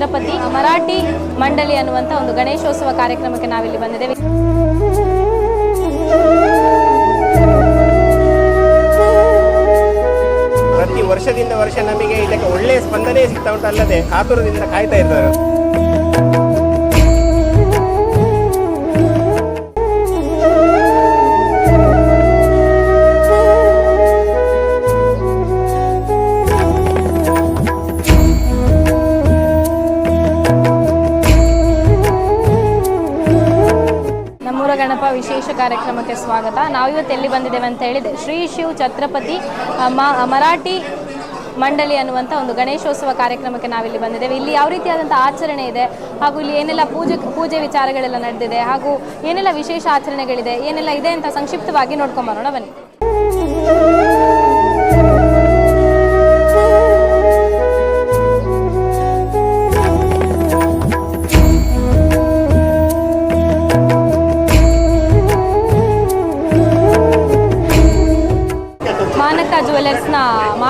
ಛತ್ರಪತಿ ಮರಾಠಿ ಮಂಡಳಿ ಅನ್ನುವಂಥ ಒಂದು ಗಣೇಶೋತ್ಸವ ಕಾರ್ಯಕ್ರಮಕ್ಕೆ ನಾವಿಲ್ಲಿ ಬಂದಿದ್ದೇವೆ. ಪ್ರತಿ ವರ್ಷದಿಂದ ವರ್ಷ ನಮಗೆ ಇದಕ್ಕೆ ಒಳ್ಳೆಯ ಸ್ಪಂದನೆ ಸಿಗ್ತಾ ಉಂಟಲ್ಲದೆ ಕಾತುರದಿಂದ ಕಾಯ್ತಾ ಇದ್ದಾರೆ. ಕಾರ್ಯಕ್ರಮಕ್ಕೆ ಸ್ವಾಗತ. ನಾವು ಇವತ್ತು ಎಲ್ಲಿ ಬಂದಿದ್ದೇವೆ ಅಂತ ಹೇಳಿದೆ ಶ್ರೀ ಶಿವ್ ಛತ್ರಪತಿ ಮರಾಠಿ ಮಂಡಳಿ ಅನ್ನುವಂಥ ಒಂದು ಗಣೇಶೋತ್ಸವ ಕಾರ್ಯಕ್ರಮಕ್ಕೆ ನಾವಿಲ್ಲಿ ಬಂದಿದ್ದೇವೆ. ಇಲ್ಲಿ ಯಾವ ರೀತಿಯಾದಂಥ ಆಚರಣೆ ಇದೆ, ಹಾಗೂ ಇಲ್ಲಿ ಏನೆಲ್ಲ ಪೂಜೆ ಪೂಜೆ ವಿಚಾರಗಳೆಲ್ಲ ನಡೆದಿದೆ, ಹಾಗೂ ಏನೆಲ್ಲ ವಿಶೇಷ ಆಚರಣೆಗಳಿದೆ, ಏನೆಲ್ಲ ಇದೆ ಅಂತ ಸಂಕ್ಷಿಪ್ತವಾಗಿ ನೋಡ್ಕೊಂಬರೋಣ ಬನ್ನಿ.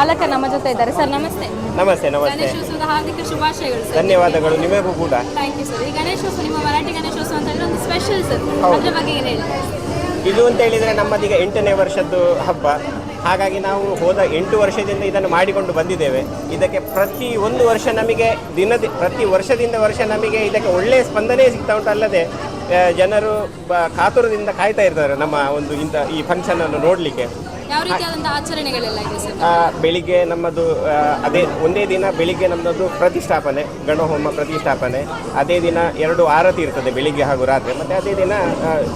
ಮಾಲಕ ನಮ್ಮ ಜೊತೆ ಇದ್ದಾರೆ. ಸರ್ ನಮಸ್ತೆ. ನಮಸ್ತೆ ನಮಸ್ತೆ. ಗಣೇಶೋತ್ಸವದ ಹಾರ್ದಿಕ ಶುಭಾಶಯಗಳು ಸರ್. ಧನ್ಯವಾದಗಳು ನಿಮಗೂ ಕೂಡ. ಥ್ಯಾಂಕ್ ಯು ಸರ್ ಈ ಗಣೇಶೋತ್ಸವ ನಿಮ್ಮ ಮರಾಠಿ ಗಣೇಶೋತ್ಸವ ಅಂತ ಹೇಳಿದ್ರೆ ಒಂದು ಸ್ಪೆಷಲ್ ಸರ್ ಹೌದು. ಅದ್ರ ಬಗ್ಗೆ ಏನು ಹೇಳಿ? ಇದು ಅಂತ ಹೇಳಿದರೆ ನಮ್ಮದೀಗ ಎಂಟನೇ ವರ್ಷದ್ದು ಹಬ್ಬ. ಹಾಗಾಗಿ ನಾವು ಹೋದ ಎಂಟು ವರ್ಷದಿಂದ ಇದನ್ನು ಮಾಡಿಕೊಂಡು ಬಂದಿದ್ದೇವೆ. ಇದಕ್ಕೆ ಪ್ರತಿ ಒಂದು ವರ್ಷ ನಮಗೆ ದಿನದ ಪ್ರತಿ ವರ್ಷದಿಂದ ವರ್ಷ ನಮಗೆ ಇದಕ್ಕೆ ಒಳ್ಳೆಯ ಸ್ಪಂದನೆ ಸಿಗ್ತಾ ಉಂಟು. ಅಲ್ಲದೆ ಜನರು ಬ- ಕಾತುರದಿಂದ ಕಾಯ್ತಾ ಇರ್ತಾರೆ ನಮ್ಮ ಒಂದು ಇಂಥ ಈ ಫಂಕ್ಷನ್ ಅನ್ನು ನೋಡಲಿಕ್ಕೆ. ಯಾವ ರೀತಿಯಾದಂತಹ ಆಚರಣೆಗಳೆಲ್ಲ ಇದೆ ಸರ್? ಬೆಳಿಗ್ಗೆ ನಮ್ಮದು ಅದೇ ಒಂದೇ ದಿನ ಬೆಳಿಗ್ಗೆ ನಮ್ಮದು ಪ್ರತಿಷ್ಠಾಪನೆ ಗಣಹೋಮ ಪ್ರತಿಷ್ಠಾಪನೆ. ಅದೇ ದಿನ ಎರಡು ಆರತಿ ಇರ್ತದೆ ಬೆಳಿಗ್ಗೆ ಹಾಗೂ ರಾತ್ರಿ. ಮತ್ತೆ ಅದೇ ದಿನ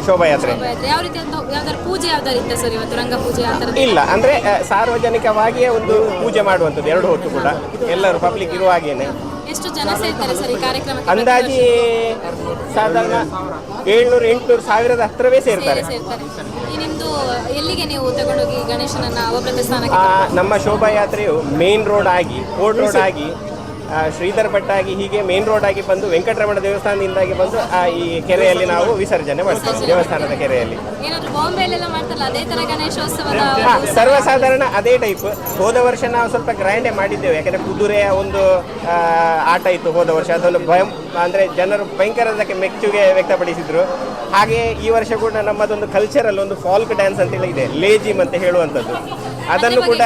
ಶೋಭಾಯಾತ್ರೆ. ಯಾವ ರೀತಿಯಾದ ಯಾವ್ದಾದ್ರು ಪೂಜೆ ಯಾವ್ದಾರು ಇತ್ತ ಸರ್ ಇವತ್ತು? ರಂಗ ಪೂಜೆ ಆ ಥರದ್ದು? ಇಲ್ಲ ಅಂದ್ರೆ ಸಾರ್ವಜನಿಕವಾಗಿಯೇ ಒಂದು ಪೂಜೆ ಮಾಡುವಂಥದ್ದು ಎರಡು ಹೊತ್ತು ಕೂಡ. ಎಲ್ಲರೂ ಪಬ್ಲಿಕ್ ಇರುವ ಹಾಗೇನೆ ಎಷ್ಟು ಜನ ಸೇರ್ತಾರೆ ಸರ್ ಈ ಕಾರ್ಯಕ್ರಮಕ್ಕೆ ಅಂದಾಜಿ ಸಾಧಾರಣ ಏಳ್ನೂರು ಎಂಟುನೂರು ಸಾವಿರದ ಹತ್ರವೇ ಸೇರ್ತಾರೆ. ಸೇರ್ತಾರೆ ಈ ನಿಮ್ದು ಎಲ್ಲಿಗೆ ನೀವು ತಗೊಂಡೋಗಿ ಗಣೇಶನನ್ನ ಅವಭೃತ ಸ್ಥಾನಕ್ಕೆ ಆ, ನಮ್ಮ ಶೋಭಾಯಾತ್ರೆಯು ಮೇನ್ ರೋಡ್ ಆಗಿ ಕೋರ್ಟ್ ರೋಡ್ ಆಗಿ ಶ್ರೀಧರ್ ಭಟ್ಟಾಗಿ ಹೀಗೆ ಮೇನ್ ರೋಡ್ ಆಗಿ ಬಂದು ವೆಂಕಟರಮಣ ದೇವಸ್ಥಾನದಿಂದಾಗಿ ಬಂದು ಆ, ಈ ಕೆರೆಯಲ್ಲಿ ನಾವು ವಿಸರ್ಜನೆ ಮಾಡ್ತೀವಿ ದೇವಸ್ಥಾನದ ಕೆರೆಯಲ್ಲಿ. ಸರ್ವಸಾಧಾರಣ ಅದೇ ಟೈಪ್ ಹೋದ ವರ್ಷ ನಾವು ಸ್ವಲ್ಪ ಗ್ರ್ಯಾಂಡೇ ಮಾಡಿದ್ದೇವೆ ಯಾಕಂದ್ರೆ ಕುದುರೆಯ ಒಂದು ಆಟ ಇತ್ತು ಹೋದ ವರ್ಷ. ಅದನ್ನು ಭಯಂ ಅಂದ್ರೆ ಜನರು ಭಯಂಕರದಕ್ಕೆ ಮೆಚ್ಚುಗೆ ವ್ಯಕ್ತಪಡಿಸಿದ್ರು. ಹಾಗೆ ಈ ವರ್ಷ ಕೂಡ ನಮ್ಮದೊಂದು ಕಲ್ಚರಲ್ ಒಂದು ಫಾಲ್ಕ್ ಡ್ಯಾನ್ಸ್ ಅಂತೇಳಿ ಇದೆ ಲೇಜಿಮ್ ಅಂತ ಹೇಳುವಂಥದ್ದು. ಅದನ್ನು ಕೂಡ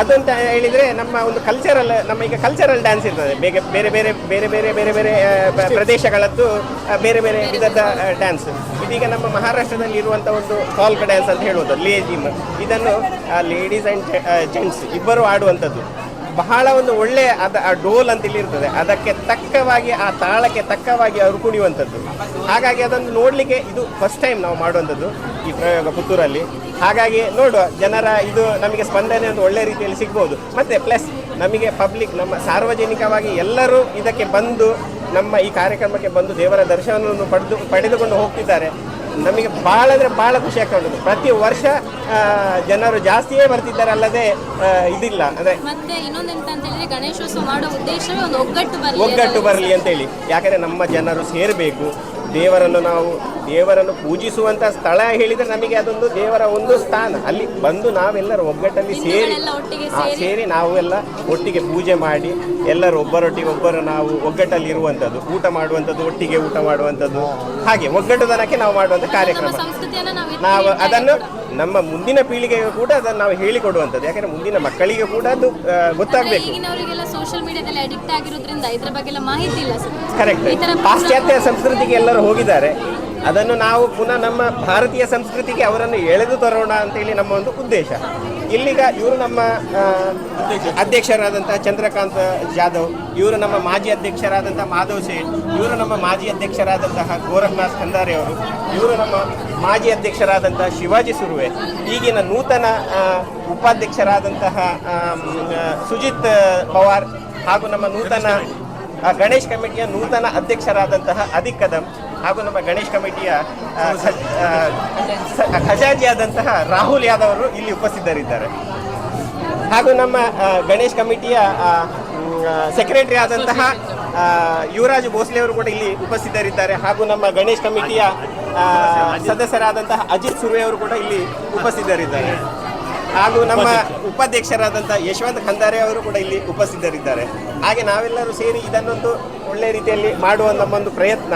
ಅದಂತ ಹೇಳಿದ್ರೆ ನಮ್ಮ ಒಂದು ಕಲ್ಚರಲ್ ನಮ್ಮ ಈಗ ಕಲ್ಚರಲ್ ಡ್ಯಾನ್ಸ್ ಇರ್ತದೆ. ಬೇಗ ಬೇರೆ ಬೇರೆ ಬೇರೆ ಬೇರೆ ಬೇರೆ ಬೇರೆ ಪ್ರದೇಶಗಳದ್ದು ಬೇರೆ ಬೇರೆ ವಿಧದ ಡ್ಯಾನ್ಸ್ ಇದೀಗ ನಮ್ಮ ಮಹಾರಾಷ್ಟ್ರದಲ್ಲಿ ಇರುವಂಥ ಒಂದು ಕಾಲ್ಕ ಡ್ಯಾನ್ಸ್ ಅಂತ ಹೇಳುವುದು ಲೇಜಿಮ್ ಇದನ್ನು ಲೇಡೀಸ್ ಆ್ಯಂಡ್ ಜೆಂಟ್ಸ್ ಇಬ್ಬರು ಆಡುವಂಥದ್ದು. ಬಹಳ ಒಂದು ಒಳ್ಳೆಯ ಅದ ಆ ಡೋಲ್ ಅಂತ ಇಲ್ಲಿ ಇರ್ತದೆ. ಅದಕ್ಕೆ ತಕ್ಕವಾಗಿ ಆ ತಾಳಕ್ಕೆ ತಕ್ಕವಾಗಿ ಅವರು ಕುಣಿಯುವಂಥದ್ದು. ಹಾಗಾಗಿ ಅದನ್ನು ನೋಡಲಿಕ್ಕೆ ಇದು ಫಸ್ಟ್ ಟೈಮ್ ನಾವು ಮಾಡುವಂಥದ್ದು. ಈ ಪ್ರಯೋಗ ಪುತ್ತೂರಲ್ಲಿ. ಹಾಗಾಗಿ ನೋಡುವ ಜನರ ಇದು ನಮಗೆ ಸ್ಪಂದನೆ ಒಂದು ಒಳ್ಳೆ ರೀತಿಯಲ್ಲಿ ಸಿಗ್ಬೋದು. ಮತ್ತು ಪ್ಲಸ್ ನಮಗೆ ಪಬ್ಲಿಕ್ ನಮ್ಮ ಸಾರ್ವಜನಿಕವಾಗಿ ಎಲ್ಲರೂ ಇದಕ್ಕೆ ಬಂದು ನಮ್ಮ ಈ ಕಾರ್ಯಕ್ರಮಕ್ಕೆ ಬಂದು ದೇವರ ದರ್ಶನವನ್ನು ಪಡೆದು ಪಡೆದುಕೊಂಡು ಹೋಗ್ತಿದ್ದಾರೆ. ನಮಗೆ ಭಾಳ ಅಂದರೆ ಭಾಳ ಖುಷಿ ಆಗ್ತಾ ಉಂಟು. ಪ್ರತಿ ವರ್ಷ ಜನರು ಜಾಸ್ತಿಯೇ ಬರ್ತಿದ್ದಾರೆ ಅಲ್ಲದೆ ಇದಿಲ್ಲ. ಅಂದರೆ ಗಣೇಶೋತ್ಸವ ಮಾಡೋ ಉದ್ದೇಶವೇ ಒಂದು ಒಗ್ಗಟ್ಟು ಬರಲಿ ಒಗ್ಗಟ್ಟು ಬರಲಿ ಅಂತೇಳಿ. ಯಾಕಂದರೆ ನಮ್ಮ ಜನರು ಸೇರಬೇಕು. ದೇವರನ್ನು ನಾವು ದೇವರನ್ನು ಪೂಜಿಸುವಂತ ಸ್ಥಳ ಹೇಳಿದ್ರೆ ನಮಗೆ ಅದೊಂದು ದೇವರ ಒಂದು ಸ್ಥಾನ. ಅಲ್ಲಿ ಬಂದು ನಾವೆಲ್ಲರೂ ಒಗ್ಗಟ್ಟಲ್ಲಿ ಸೇರಿ ಆ, ಸೇರಿ ನಾವು ಎಲ್ಲ ಒಟ್ಟಿಗೆ ಪೂಜೆ ಮಾಡಿ ಎಲ್ಲರೂ ಒಬ್ಬರೊಟ್ಟಿಗೆ ಒಬ್ಬರು ನಾವು ಒಗ್ಗಟ್ಟಲ್ಲಿ ಇರುವಂಥದ್ದು ಊಟ ಮಾಡುವಂಥದ್ದು ಒಟ್ಟಿಗೆ ಊಟ ಮಾಡುವಂಥದ್ದು ಹಾಗೆ ಒಗ್ಗಟ್ಟುತನಕ್ಕೆ ನಾವು ಮಾಡುವಂಥ ಕಾರ್ಯಕ್ರಮ. ನಾವು ಅದನ್ನು ನಮ್ಮ ಮುಂದಿನ ಪೀಳಿಗೆಗೆ ಕೂಡ ಅದನ್ನು ನಾವು ಹೇಳಿಕೊಡುವಂಥದ್ದು. ಯಾಕಂದ್ರೆ ಮುಂದಿನ ಮಕ್ಕಳಿಗೆ ಕೂಡ ಅದು ಗೊತ್ತಾಗಬೇಕು. ಈಗಿನವರಿಗೆಲ್ಲ ಸೋಷಿಯಲ್ ಮೀಡಿಯಾದಲ್ಲಿ ಅಡಿಕ್ಟ್ ಆಗಿರೋದ್ರಿಂದ ಇದ್ರ ಬಗ್ಗೆ ಮಾಹಿತಿ ಇಲ್ಲ ಕರೆಕ್ಟ್ ಪಾಶ್ಚಾತ್ಯ ಸಂಸ್ಕೃತಿಗೆ ಎಲ್ಲರೂ ಹೋಗಿದ್ದಾರೆ. ಅದನ್ನು ನಾವು ಪುನಃ ನಮ್ಮ ಭಾರತೀಯ ಸಂಸ್ಕೃತಿಗೆ ಅವರನ್ನು ಎಳೆದು ತರೋಣ ಅಂತೇಳಿ ನಮ್ಮ ಒಂದು ಉದ್ದೇಶ. ಇಲ್ಲಿಗ ಇವರು ನಮ್ಮ ಅಧ್ಯಕ್ಷರಾದಂಥ ಚಂದ್ರಕಾಂತ್ ಜಾಧವ್, ಇವರು ನಮ್ಮ ಮಾಜಿ ಅಧ್ಯಕ್ಷರಾದಂಥ ಮಾಧವ್ ಸೇಠ್, ಇವರು ನಮ್ಮ ಮಾಜಿ ಅಧ್ಯಕ್ಷರಾದಂತಹ ಗೋರಖ್ನಾಥ್ ಖಂದಾರೆ ಅವರು, ಇವರು ನಮ್ಮ ಮಾಜಿ ಅಧ್ಯಕ್ಷರಾದಂತಹ ಶಿವಾಜಿ ಸುರ್ವೆ, ಈಗಿನ ನೂತನ ಉಪಾಧ್ಯಕ್ಷರಾದಂತಹ ಸುಜಿತ್ ಪವಾರ್ ಹಾಗೂ ನಮ್ಮ ನೂತನ ಗಣೇಶ್ ಕಮಿಟಿಯ ನೂತನ ಅಧ್ಯಕ್ಷರಾದಂತಹ ಅದಿಕ್ ಹಾಗೂ ನಮ್ಮ ಗಣೇಶ್ ಕಮಿಟಿಯ ಆ, ಖ- ಆ, ಸ- ಖಜಾಂಚಿಯಾದಂತಹ ರಾಹುಲ್ ಯಾದವ್ ಅವರು ಇಲ್ಲಿ ಉಪಸ್ಥಿತರಿದ್ದಾರೆ. ಹಾಗೂ ನಮ್ಮ ಗಣೇಶ್ ಕಮಿಟಿಯ ಸೆಕ್ರೆಟರಿ ಆದಂತಹ ಯುವರಾಜ್ ಭೋಸ್ಲೆ ಅವರು ಕೂಡ ಇಲ್ಲಿ ಉಪಸ್ಥಿತರಿದ್ದಾರೆ. ಹಾಗೂ ನಮ್ಮ ಗಣೇಶ್ ಕಮಿಟಿಯ ಸದಸ್ಯರಾದಂತಹ ಅಜಿತ್ ಸುರ್ವೆ ಅವರು ಕೂಡ ಇಲ್ಲಿ ಉಪಸ್ಥಿತರಿದ್ದಾರೆ. ಹಾಗೂ ನಮ್ಮ ಉಪಾಧ್ಯಕ್ಷರಾದಂತಹ ಯಶವಂತ್ ಖಂದಾರೆ ಅವರು ಕೂಡ ಇಲ್ಲಿ ಉಪಸ್ಥಿತರಿದ್ದಾರೆ. ಹಾಗೆ ನಾವೆಲ್ಲರೂ ಸೇರಿ ಇದನ್ನೊಂದು ಒಳ್ಳೆ ರೀತಿಯಲ್ಲಿ ಮಾಡುವ ನಮ್ಮೊಂದು ಪ್ರಯತ್ನ.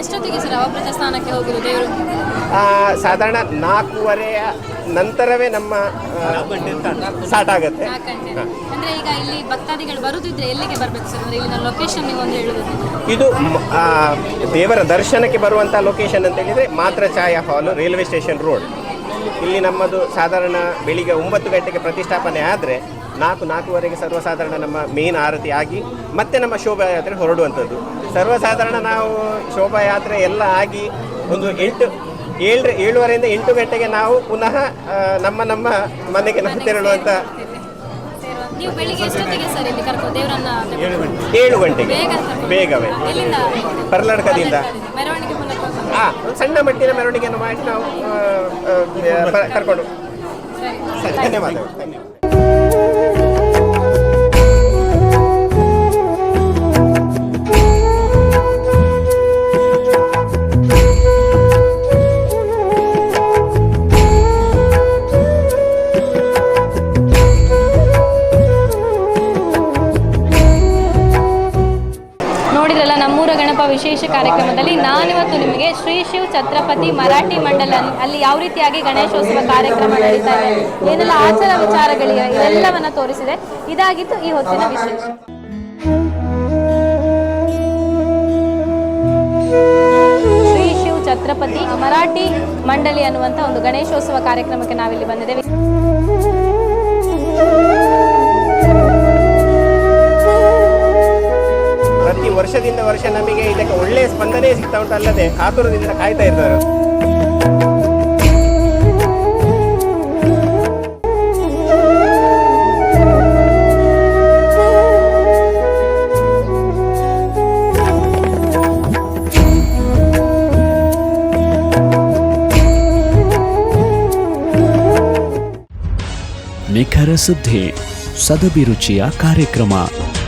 ಎಷ್ಟೊತ್ತಿಗೆ ಸರ್ ಅವಭೃತ ಸ್ಥಾನಕ್ಕೆ ಹೋಗಿರು ದೇವರು? ಸಾಧಾರಣ ನಾಲ್ಕೂವರೆಯ ನಂತರವೇ ನಮ್ಮ ಸ್ಟಾರ್ಟ್ ಆಗುತ್ತೆ. ಅಂದ್ರೆ ಈಗ ಇಲ್ಲಿ ಭಕ್ತಾದಿಗಳು ಬರುದಿದ್ರೆ ಎಲ್ಲಿಗೆ ಬರ್ಬೇಕು ಸರ್? ಇಲ್ಲಿನ ಲೊಕೇಶನ್ ನೀವು ಒಂದು ಹೇಳುದು. ಇದು ದೇವರ ದರ್ಶನಕ್ಕೆ ಬರುವಂತ ಲೊಕೇಶನ್ ಅಂತ ಹೇಳಿದ್ರೆ ಮಾತ್ರ Chaya hall railway station road ಇಲ್ಲಿ ನಮ್ಮದು ಸಾಧಾರಣ ಬೆಳಿಗ್ಗೆ ಒಂಬತ್ತು ಗಂಟೆಗೆ ಪ್ರತಿಷ್ಠಾಪನೆ ಆದರೆ ನಾಲ್ಕು ನಾಲ್ಕೂವರೆಗೆ ಸರ್ವಸಾಧಾರಣ ನಮ್ಮ ಮೇನ್ ಆರತಿ ಆಗಿ ಮತ್ತೆ ನಮ್ಮ ಶೋಭಾಯಾತ್ರೆ ಹೊರಡುವಂಥದ್ದು. ಸರ್ವಸಾಧಾರಣ ನಾವು ಶೋಭಾಯಾತ್ರೆ ಎಲ್ಲ ಆಗಿ ಒಂದು ಎಂಟು ಏಳು ಏಳುವರೆಯಿಂದ ಎಂಟು ಗಂಟೆಗೆ ನಾವು ಪುನಃ ನಮ್ಮ ನಮ್ಮ ಮನೆಗೆ ನಾವು ತೆರಳುವಂಥ ಏಳು ಗಂಟೆಗೆ. ಬೇಗವೇ. ಪರ್ಲಡ್ಕದಿಂದ. ಒಂದು ಸಣ್ಣ ಮಟ್ಟಿನ ಮೆರವಣಿಗೆಯನ್ನು ಮಾಡಿ ನಾವು ಕರ್ಕೊಂಡು ಸರಿ. ಧನ್ಯವಾದಗಳು ಧನ್ಯವಾದ ವಿಶೇಷ ಕಾರ್ಯಕ್ರಮದಲ್ಲಿ ನಾನಿವತ್ತು ನಿಮಗೆ ಶ್ರೀ ಶಿವ್ ಛತ್ರಪತಿ ಮರಾಠಿ ಮಂಡಲ ಅಲ್ಲಿ ಯಾವ ರೀತಿಯಾಗಿ ಗಣೇಶೋತ್ಸವ ಕಾರ್ಯಕ್ರಮ ನಡೀತಾ ಇದೆ, ಏನೆಲ್ಲ ಆಚಾರ ವಿಚಾರಗಳಿವೆ, ಇದೆಲ್ಲವನ್ನ ತೋರಿಸಿದೆ. ಇದಾಗಿತ್ತು ಈ ಹೊತ್ತಿನ ವಿಶೇಷ. ಶ್ರೀ ಶಿವ್ ಛತ್ರಪತಿ ಮರಾಠಿ ಮಂಡಳಿ ಅನ್ನುವಂಥ ಒಂದು ಗಣೇಶೋತ್ಸವ ಕಾರ್ಯಕ್ರಮಕ್ಕೆ ನಾವಿಲ್ಲಿ ಬಂದಿದ್ದೇವೆ. ಪ್ರತಿ ವರ್ಷದಿಂದ ವರ್ಷ ನಮಗೆ ಇದಕ್ಕೆ ಒಳ್ಳೆಯ ಸ್ಪಂದನೆ ಸಿಗ್ತಾ ಉಂಟಲ್ಲದೆ ಕಾತುರದಿಂದ ಕಾಯ್ತಾ ಇದ್ದಾರೆ. ನಿಖರ ಸುದ್ದಿ, ಸದಭಿರುಚಿಯ ಕಾರ್ಯಕ್ರಮ.